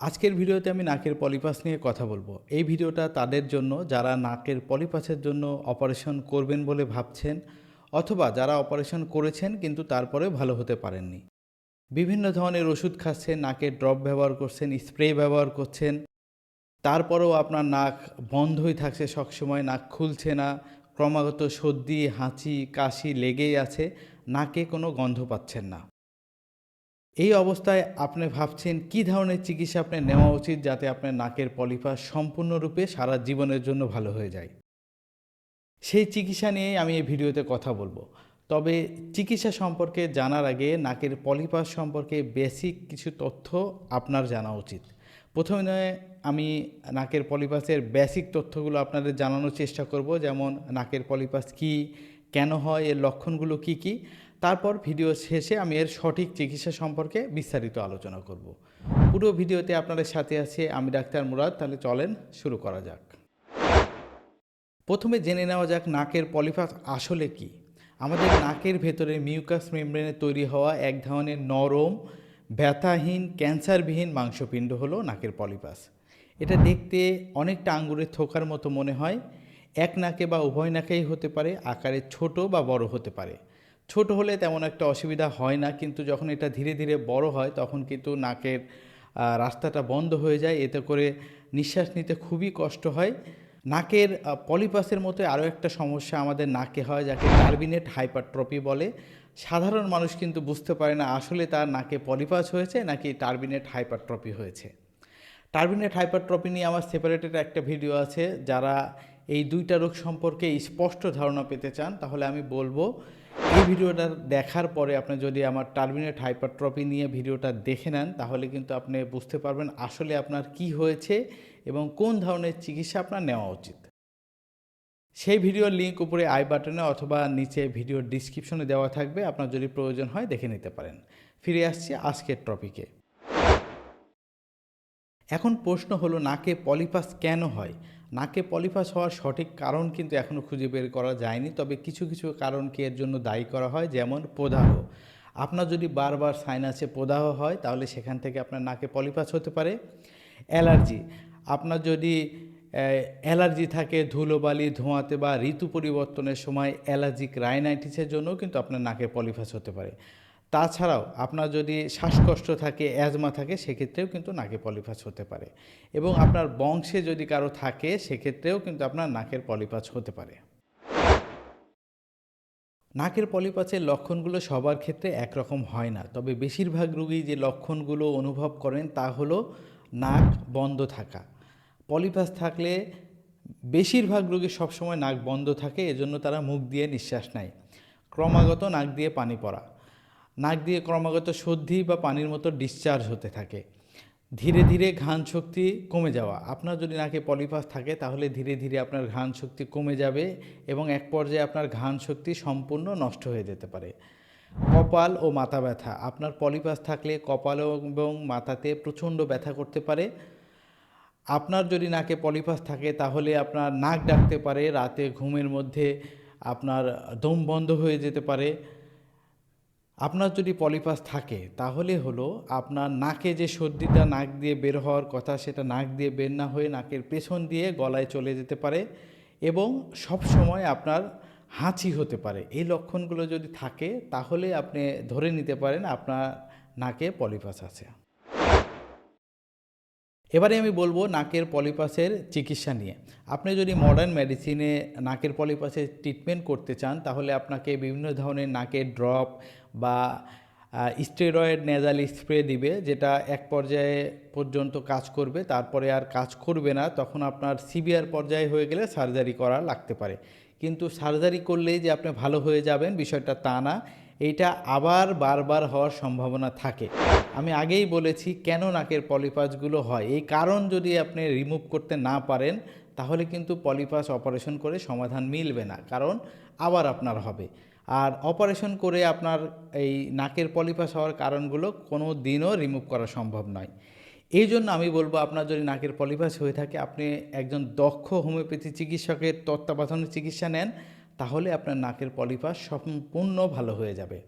আজকের ভিডিওতে আমি নাকের পলিপাস নিয়ে কথা বলব। এই ভিডিওটা তাদের জন্য, যারা নাকের পলিপাসের জন্য অপারেশন করবেন বলে ভাবছেন, অথবা যারা অপারেশন করেছেন কিন্তু তারপরে ভালো হতে পারেননি। বিভিন্ন ধরনের ওষুধ খাচ্ছেন, নাকের ড্রপ ব্যবহার করছেন, স্প্রে ব্যবহার করছেন। তারপরেও আপনার নাক বন্ধই থাকছে সবসময়, নাক খুলছে না। ক্রমাগত সর্দি, হাঁচি, কাশি লেগেই আছে। নাকে কোনো গন্ধ পাচ্ছেন না। এই অবস্থায় আপনি ভাবছেন কী ধরনের চিকিৎসা আপনার নেওয়া উচিত যাতে আপনার নাকের পলিপাস সম্পূর্ণরূপে সারা জীবনের জন্য ভালো হয়ে যায়? সেই চিকিৎসা নিয়েই আমি এই ভিডিওতে কথা বলব। তবে চিকিৎসা সম্পর্কে জানার আগে নাকের পলিপাস সম্পর্কে বেসিক কিছু তথ্য আপনার জানা উচিত। প্রথমে আমি নাকের পলিপাসের বেসিক তথ্যগুলো আপনাদের জানানোর চেষ্টা করব, যেমন নাকের পলিপাস কি, কেন হয়, এর লক্ষণগুলো কি কি তারপর ভিডিও শেষে আমি এর সঠিক চিকিৎসা সম্পর্কে বিস্তারিত আলোচনা করব। পুরো ভিডিওতে আপনাদের সাথে আছে আমি ডাক্তার মুরাদ, তাহলে চলেন শুরু করা যাক। প্রথমে জেনে নেওয়া যাক নাকের পলিপাস আসলে কি। আমাদের নাকের ভেতরে মিউকাস মেমব্রেনে তৈরি হওয়া এক ধরনের নরম, ব্যথাহীন, ক্যান্সারবিহীন মাংসপিণ্ড হলো নাকের পলিপাস এটা দেখতে অনেকটা আঙ্গুরের থোকার মতো মনে হয়। এক নাকে বা উভয় নাকেই হতে পারে, আকারে ছোট বা বড় হতে পারে। ছোট হলে তেমন একটা অসুবিধা হয় না, কিন্তু যখন এটা ধীরে ধীরে বড় হয় তখন কিন্তু নাকের রাস্তাটা বন্ধ হয়ে যায়, এতে করে নিঃশ্বাস নিতে খুবই কষ্ট হয়। নাকের পলিপাসের মতো আরও একটা সমস্যা আমাদের নাকে হয়, যাকে টার্বিনেট হাইপারট্রপি বলে। সাধারণ মানুষ কিন্তু বুঝতে পারে না আসলে তার নাকে পলিপাস হয়েছে নাকি টার্বিনেট হাইপারট্রপি হয়েছে। টার্বিনেট হাইপারট্রপি নিয়ে আমার সেপারেটেড একটা ভিডিও আছে, যারা এই দুইটা রোগ সম্পর্কে স্পষ্ট ধারণা পেতে চান, তাহলে আমি বলব এই ভিডিওটা দেখার পরে আপনি যদি আমার টার্মিনেট হাইপারট্রপি নিয়ে ভিডিওটা দেখে নেন, তাহলে কিন্তু আপনি বুঝতে পারবেন আসলে আপনার কি হয়েছে এবং কোন ধরনের চিকিৎসা আপনার নেওয়া উচিত। সেই ভিডিওর লিঙ্ক উপরে আই বাটনে অথবা নিচে ভিডিওর ডিসক্রিপশনে দেওয়া থাকবে, আপনার যদি প্রয়োজন হয় দেখে নিতে পারেন। ফিরে আসছি আজকের টপিকে এখন প্রশ্ন হলো, নাকে পলিপাস কেন হয়? নাকে পলিপাস হওয়ার সঠিক কারণ কিন্তু এখনও খুঁজে বের করা যায়নি, তবে কিছু কিছু কারণকে এর জন্য দায়ী করা হয়, যেমন প্রদাহ। আপনার যদি বারবার সাইনাসে প্রদাহ হয়, তাহলে সেখান থেকে আপনার নাকে পলিপাস হতে পারে। অ্যালার্জি। আপনার যদি অ্যালার্জি থাকে ধুলোবালি, ধোঁয়াতে বা ঋতু পরিবর্তনের সময় অ্যালার্জিক রাইনাইটিসের জন্যও কিন্তু আপনার নাকে পলিপাস হতে পারে। তাছাড়াও আপনার যদি শ্বাসকষ্ট থাকে অ্যাজমা থাকে, সেক্ষেত্রেও কিন্তু নাকে পলিপাস হতে পারে। এবং আপনার বংশে যদি কারও থাকে, সেক্ষেত্রেও কিন্তু আপনার নাকের পলিপাস হতে পারে। নাকের পলিপাসের লক্ষণগুলো সবার ক্ষেত্রে একরকম হয় না। তবে বেশিরভাগ রোগী যে লক্ষণগুলো অনুভব করেন, তা হলো নাক বন্ধ থাকা। পলিপাস থাকলে বেশিরভাগ রোগী সবসময় নাক বন্ধ থাকে, এজন্য তারা মুখ দিয়ে নিঃশ্বাস নেয়। ক্রমাগত নাক দিয়ে পানি পড়া। নাক দিয়ে ক্রমাগত সর্দি বা পানির মতো ডিসচার্জ হতে থাকে। ধীরে ধীরে ঘ্রাণ শক্তি কমে যাওয়া। আপনার যদি নাকে পলিপাস থাকে, তাহলে ধীরে ধীরে আপনার ঘ্রাণ শক্তি কমে যাবে এবং এক পর্যায়ে আপনার ঘ্রাণ শক্তি সম্পূর্ণ নষ্ট হয়ে যেতে পারে। কপাল ও মাথা ব্যথা। আপনার পলিপাস থাকলে কপাল এবং মাথাতে প্রচণ্ড ব্যথা করতে পারে। আপনার যদি নাকে পলিপাস থাকে, তাহলে আপনার নাক ডাকতে পারে। রাতে ঘুমের মধ্যে আপনার দম বন্ধ হয়ে যেতে পারে। আপনার যদি পলিপাস থাকে, তাহলে হলো আপনার নাকে যে সর্দিটা নাক দিয়ে বের হওয়ার কথা, সেটা নাক দিয়ে বের না হয়ে নাকের পেছন দিয়ে গলায় চলে যেতে পারে এবং সব সময় আপনার হাঁচি হতে পারে। এই লক্ষণগুলো যদি থাকে, তাহলে আপনি ধরে নিতে পারেন আপনার নাকে পলিপাস আছে। এবারে আমি বলব নাকের পলিপাসের চিকিৎসা নিয়ে। আপনি যদি মডার্ন মেডিসিনে নাকের পলিপাসের ট্রিটমেন্ট করতে চান, তাহলে আপনাকে বিভিন্ন ধরনের নাকের ড্রপ বা স্টেরয়েড নেজাল স্প্রে দিবে, যেটা এক পর্যায়ে পর্যন্ত কাজ করবে, তারপরে আর কাজ করবে না, তখন আপনার সিভিয়ার পর্যায়ে হয়ে গেলে সার্জারি করা লাগতে পারে। কিন্তু সার্জারি করলেই যে আপনি ভালো হয়ে যাবেন, বিষয়টা তা না, এইটা আবার বারবার হওয়ার সম্ভাবনা থাকে। আমি আগেই বলেছি, কেন নাকের পলিপাসগুলো হয়? এই কারণ যদি আপনি রিমুভ করতে না পারেন, তাহলে কিন্তু পলিপাস অপারেশন করে সমাধান মিলবে না, কারণ আবার আপনার হবে। আর অপারেশন করে আপনার এই নাকের পলিপাস হওয়ার কারণগুলো কোনো দিনও রিমুভ করা সম্ভব নয়। এই জন্য আমি বলব, আপনার যদি নাকের পলিপাস হয়ে থাকে, আপনি একজন দক্ষ হোমিওপ্যাথি চিকিৎসকের তত্ত্বাবধানে চিকিৎসা নেন, তাহলে আপনার নাকের পলিপাস সম্পূর্ণ ভালো হয়ে যাবে।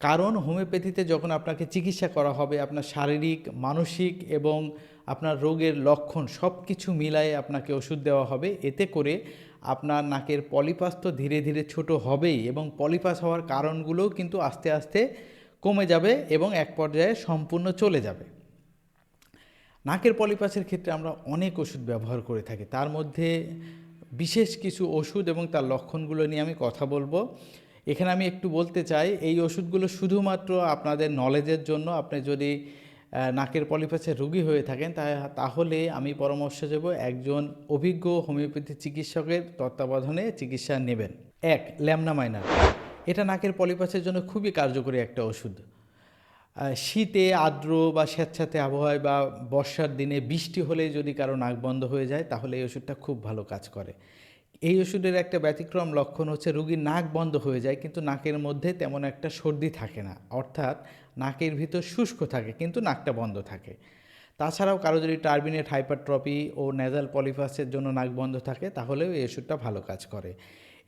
কারণ হোমিওপ্যাথিতে যখন আপনাকে চিকিৎসা করা হবে, আপনার শারীরিক, মানসিক এবং আপনার রোগের লক্ষণ সব কিছু মিলায়ে আপনাকে ওষুধ দেওয়া হবে। এতে করে আপনার নাকের পলিপাস তো ধীরে ধীরে ছোট হবেই এবং পলিপাস হওয়ার কারণগুলোও কিন্তু আস্তে আস্তে কমে যাবে এবং এক পর্যায়ে সম্পূর্ণ চলে যাবে। নাকের পলিপাসের ক্ষেত্রে আমরা অনেক ওষুধ ব্যবহার করে থাকি। তার মধ্যে বিশেষ কিছু ওষুধ এবং তার লক্ষণগুলো নিয়ে আমি কথা বলব। এখানে আমি একটু বলতে চাই, এই ওষুধগুলো শুধুমাত্র আপনাদের নলেজের জন্য, আপনি যদি নাকের পলিপাসের রোগী হয়ে থাকেন তাহলে আমি পরামর্শ দেব একজন অভিজ্ঞ হোমিওপ্যাথি চিকিৎসকের তত্ত্বাবধানে চিকিৎসা নেবেন। এক ল্যামনামাইনার এটা নাকের পলিপাসের জন্য খুবই কার্যকরী একটা ওষুধ। শীতে আর্দ্র বা স্যাঁতস্যাঁতে আবহাওয়ায় বা বর্ষার দিনে বৃষ্টি হলে যদি কারও নাক বন্ধ হয়ে যায়, তাহলে এই ওষুধটা খুব ভালো কাজ করে। এই ওষুধের একটা ব্যতিক্রম লক্ষণ হচ্ছে রুগীর নাক বন্ধ হয়ে যায়, কিন্তু নাকের মধ্যে তেমন একটা সর্দি থাকে না। অর্থাৎ নাকের ভিতর শুষ্ক থাকে, কিন্তু নাকটা বন্ধ থাকে। তাছাড়াও কারও যদি টার্বিনেট হাইপারট্রপি ও নেজাল পলিফাসের জন্য নাক বন্ধ থাকে, তাহলেও এই ওষুধটা ভালো কাজ করে।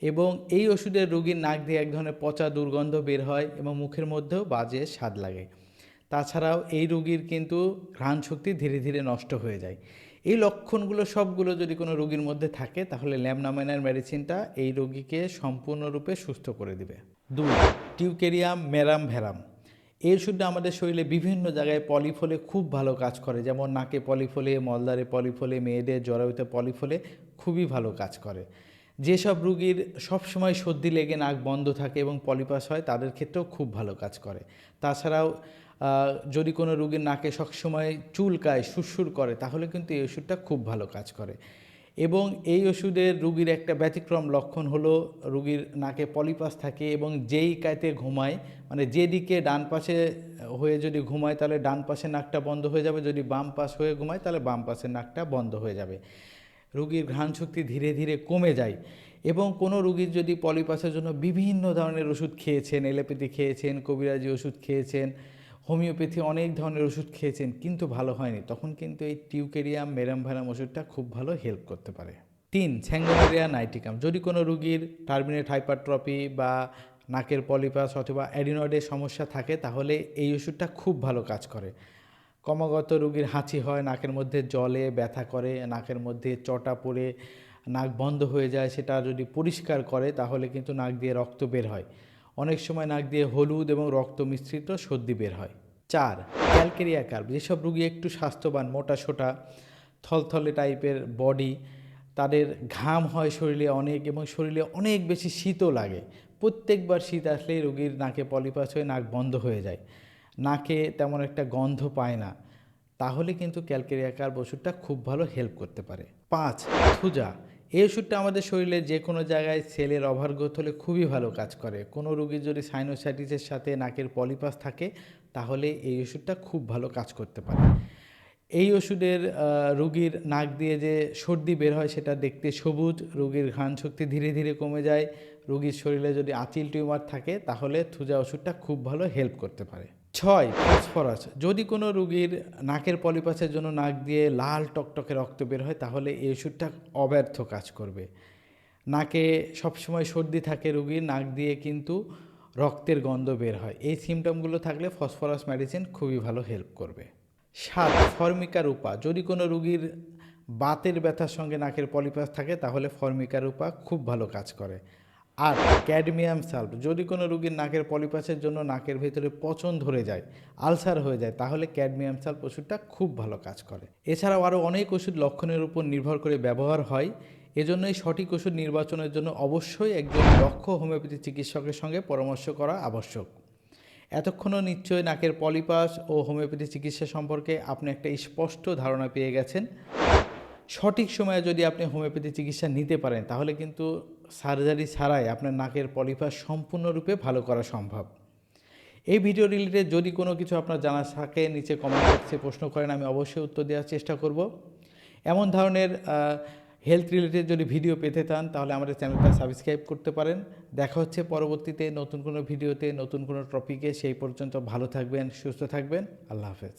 এবং এই ওষুধের রুগীর নাক দিয়ে এক ধরনের পচা দুর্গন্ধ বের হয় এবং মুখের মধ্যেও বাজে স্বাদ লাগে। তাছাড়াও এই রুগীর কিন্তু ঘ্রাণ শক্তি ধীরে ধীরে নষ্ট হয়ে যায়। এই লক্ষণগুলো সবগুলো যদি কোনো রোগীর মধ্যে থাকে, তাহলে ল্যামনামাইনার মেডিসিনটা এই রোগীকে সম্পূর্ণরূপে সুস্থ করে দিবে। দুই, টিউকেরিয়াম মেরাম ভেরাম। এই ওষুধটা আমাদের শরীরে বিভিন্ন জায়গায় পলিফলে খুব ভালো কাজ করে, যেমন নাকে পলিফলে মলদারে পলিফলে, মেয়েদের জরায়ুতে পলিফলে খুবই ভালো কাজ করে। যেসব রুগীর সবসময় সর্দি লেগে নাক বন্ধ থাকে এবং পলিপাস হয়, তাদের ক্ষেত্রেও খুব ভালো কাজ করে। তাছাড়াও যদি কোনো রুগীর নাকে সবসময় চুলকায় সুরসুর করে, তাহলে কিন্তু এই ওষুধটা খুব ভালো কাজ করে। এবং এই ওষুধের রুগীর একটা ব্যতিক্রম লক্ষণ হলো রুগীর নাকে পলিপাস থাকে এবং যেই কায়তে ঘুমায় মানে যেদিকে ডান পাশে হয়ে যদি ঘুমায়, তাহলে ডান পাশে নাকটা বন্ধ হয়ে যাবে। যদি বাম পাশ হয়ে ঘুমায়, তাহলে বাম পাশের নাকটা বন্ধ হয়ে যাবে। রুগীর ঘ্রাণ শক্তি ধীরে ধীরে কমে যায় এবং কোনো রুগীর যদি পলিপাসের জন্য বিভিন্ন ধরনের ওষুধ খেয়েছেন, এলোপ্যাথি খেয়েছেন, কবিরাজি ওষুধ খেয়েছেন হোমিওপ্যাথি অনেক ধরনের ওষুধ খেয়েছেন, কিন্তু ভালো হয়নি। তখন কিন্তু এই টিউকেরিয়াম মেরাম ভ্যারাম ওষুধটা খুব ভালো হেল্প করতে পারে। তিন স্যাঙ্গোমেরিয়া নাইটিকাম। যদি কোনো রুগীর টার্মিনেট হাইপারট্রপি বা নাকের পলিপাস অথবা অ্যাডিনয়েডের সমস্যা থাকে, তাহলে এই ওষুধটা খুব ভালো কাজ করে। ক্রমাগত রুগীর হাঁচি হয়, নাকের মধ্যে জলে ব্যথা করে, নাকের মধ্যে চটা পড়ে, নাক বন্ধ হয়ে যায়, সেটা যদি পরিষ্কার করে, তাহলে কিন্তু নাক দিয়ে রক্ত বের হয়। অনেক সময় নাক দিয়ে হলুদ এবং রক্ত মিশ্রিত সর্দি বের হয়। চার, ক্যালকেরিয়া কার্ভ যেসব রুগী একটু স্বাস্থ্যবান, মোটা সোটা, থলথলে টাইপের বডি, তাদের ঘাম হয় শরীরে অনেক এবং শরীরে অনেক বেশি শীতও লাগে। প্রত্যেকবার শীত আসলে রুগীর নাকে পলিপাস হয়ে নাক বন্ধ হয়ে যায়। নাকে তেমন একটা গন্ধ পায় না। তাহলে কিন্তু ক্যালকেরিয়া কার্ব ওষুধটা খুব ভালো হেল্প করতে পারে। পাঁচ থুজা এই ওষুধটা আমাদের শরীরে যে কোনো জায়গায় সেলের ওভারগ্রোথ হলে খুবই ভালো কাজ করে। কোনো রুগীর যদি সাইনোসাইটিসের সাথে নাকের পলিপাস থাকে, তাহলে এই ওষুধটা খুব ভালো কাজ করতে পারে। এই ওষুধের রুগীর নাক দিয়ে যে সর্দি বের হয়, সেটা দেখতে সবুজ, রুগীর ঘ্রাণ শক্তি ধীরে ধীরে কমে যায়। রুগীর শরীরে যদি আঁচিল টিউমার থাকে, তাহলে থুজা ওষুধটা খুব ভালো হেল্প করতে পারে। ছয় ফসফরাস। যদি কোনো রুগীর নাকের পলিপাসের জন্য নাক দিয়ে লাল টকটকে রক্ত বের হয়, তাহলে এই ওষুধটা অব্যর্থ কাজ করবে। নাকে সবসময় সর্দি থাকে রুগীর, নাক দিয়ে কিন্তু রক্তের গন্ধ বের হয়। এই সিমটমগুলো থাকলে ফসফরাস মেডিসিন খুবই ভালো হেল্প করবে। সাত, ফর্মিকা রূপা। যদি কোনো রুগীর বাতের ব্যথার সঙ্গে নাকের পলিপাস থাকে, তাহলে ফর্মিকা রূপা খুব ভালো কাজ করে। আর ক্যাডমিয়াম সাল্ট যদি কোনো রুগীর নাকের পলিপাসের জন্য নাকের ভেতরে পচন ধরে যায়, আলসার হয়ে যায়, তাহলে ক্যাডমিয়াম সাল্ট ওষুধটা খুব ভালো কাজ করে। এছাড়াও আরও অনেক ওষুধ লক্ষণের উপর নির্ভর করে ব্যবহার হয়। এজন্যই সঠিক ওষুধ নির্বাচনের জন্য অবশ্যই একজন দক্ষ হোমিওপ্যাথি চিকিৎসকের সঙ্গে পরামর্শ করা আবশ্যক। এতক্ষণও নিশ্চয়ই নাকের পলিপাস ও হোমিওপ্যাথি চিকিৎসা সম্পর্কে আপনি একটা স্পষ্ট ধারণা পেয়ে গেছেন। সঠিক সময়ে যদি আপনি হোমিওপ্যাথি চিকিৎসা নিতে পারেন, তাহলে কিন্তু সার্জারি ছাড়াই আপনার নাকের পলিপাস সম্পূর্ণরূপে ভালো করা সম্ভব। এই ভিডিও রিলেটেড যদি কোনো কিছু আপনার জানা থাকে, নিচে কমেন্ট বক্সে প্রশ্ন করেন, আমি অবশ্যই উত্তর দেওয়ার চেষ্টা করব। এমন ধরনের হেলথ রিলেটেড যদি ভিডিও পেতে চান, তাহলে আমাদের চ্যানেলটা সাবস্ক্রাইব করতে পারেন। দেখা হচ্ছে পরবর্তীতে নতুন কোনো ভিডিওতে নতুন কোনো টপিকে সেই পর্যন্ত ভালো থাকবেন, সুস্থ থাকবেন। আল্লাহ হাফেজ।